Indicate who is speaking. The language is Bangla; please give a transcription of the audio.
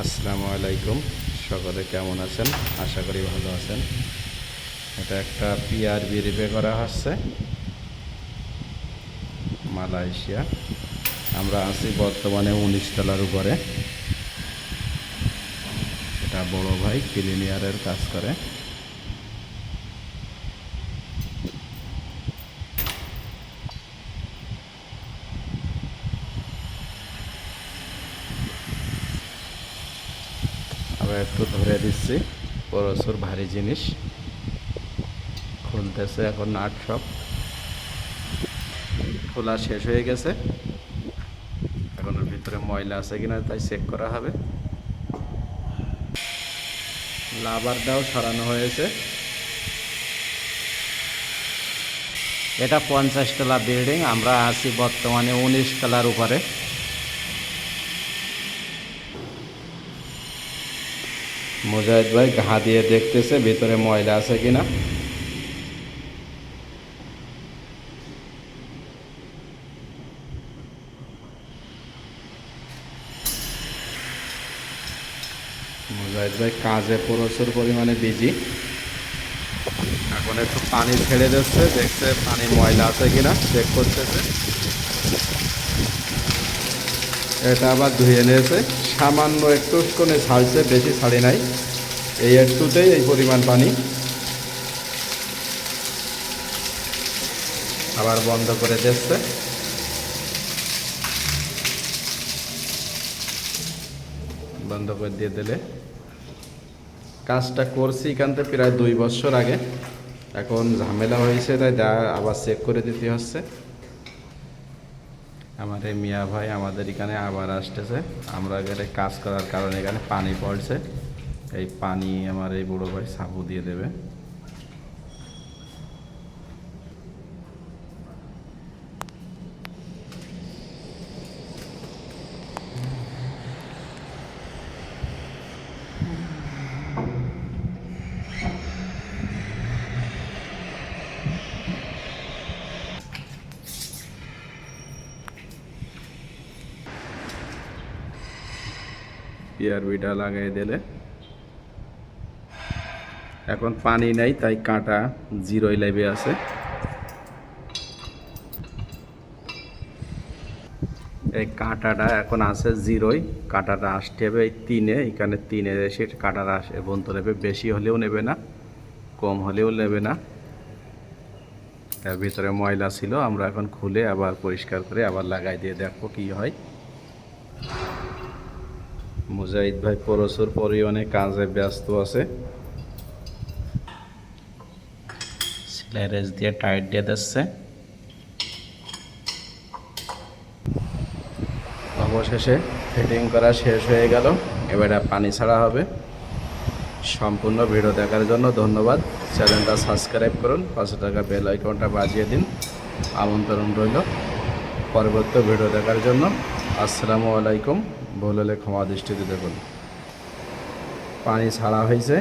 Speaker 1: আসসালামু আলাইকুম। সকলে কেমন আছেন? আশা করি ভালো আছেন। এটা একটা পিআরবি রিপে করা হচ্ছে। মালয়েশিয়া। আমরা আছি বর্তমানে উনিশ তলার উপরে। এটা বড় ভাই ক্লিনিয়ারের কাজ করে। আবার একটু ধরে দিচ্ছি। প্রচুর ভারী জিনিস। খুলতেছে এখন নাট সব। খোলা শেষ হয়ে গেছে। এখন ভিতরে ময়লা আছে কিনা তাই চেক করা হবে। লাভারটাও সরানো হয়েছে। এটা পঞ্চাশ তলা বিল্ডিং আমরা আছি বর্তমানে উনিশ তলার উপরে। মুজাহিদ ভাই ঘা দিয়ে দেখতেছে, ভিতরে ময়লা আছে কিনা। মুজাহিদ ভাই কাজে প্রচুর পরিমাণে বিজি এখন একটু পানি ছেড়ে দিচ্ছে, দেখছে পানি ময়লা আছে কিনা চেক করতেছে। এটা আবার ধুয়ে নিয়েছে। সামান্য একটু কোনে ছাড়ছে বেশি ছাড়ি নাই। এই একটুতেই এই পরিমাণ পানি। আবার বন্ধ করে দিচ্ছে। বন্ধ করে দিয়ে দিলে। কাজটা করছি এখান থেকে প্রায় দুই বছর আগে। এখন ঝামেলা হয়েছে, তাই আবার চেক করে দিতে হচ্ছে। আমার এই মিয়া ভাই আমাদের এখানে আবার আসতেছে। আমরা এখানে কাজ করার কারণে এখানে পানি পড়ছে। এই পানি আমার এই বুড়ো ভাই সাবু দিয়ে দেবে। পিআরবিটা লাগাই দিলে। এখন পানি নাই, তাই কাঁটা জিরোই লাইভে আছে। এই কাঁটাটা এখন আছে জিরোই, কাঁটাটা আসতে হবে এই তিনে, এখানে তিনে এসে কাঁটাটা আসে, বন্ধ নেবে বেশি হলেও নেবে না, কম হলেও নেবে না। তার ভিতরে ময়লা ছিল, আমরা এখন খুলে আবার পরিষ্কার করে আবার লাগাই দিয়ে দেখব কি হয়। মুজাহিদ ভাই প্রচুর পরিমাণে কাজে ব্যস্ত আছে। দিয়ে টাইট দিয়ে দিচ্ছে। অবশেষে ফিটিং করা শেষ হয়ে গেল। এবারে পানি ছাড়া হবে। সম্পূর্ণ ভিডিও দেখার জন্য ধন্যবাদ। চ্যানেলটা সাবস্ক্রাইব করুন পাঁচশো টাকা বেল আইকনটা বাজিয়ে দিন। আমন্ত্রণ রইল। পরবর্তী ভিডিও দেখার জন্য। আসসালামু আলাইকুম। ভুল হলে ক্ষমা দৃষ্টিতে দেখুন। পানি ছাড়া হয়েছে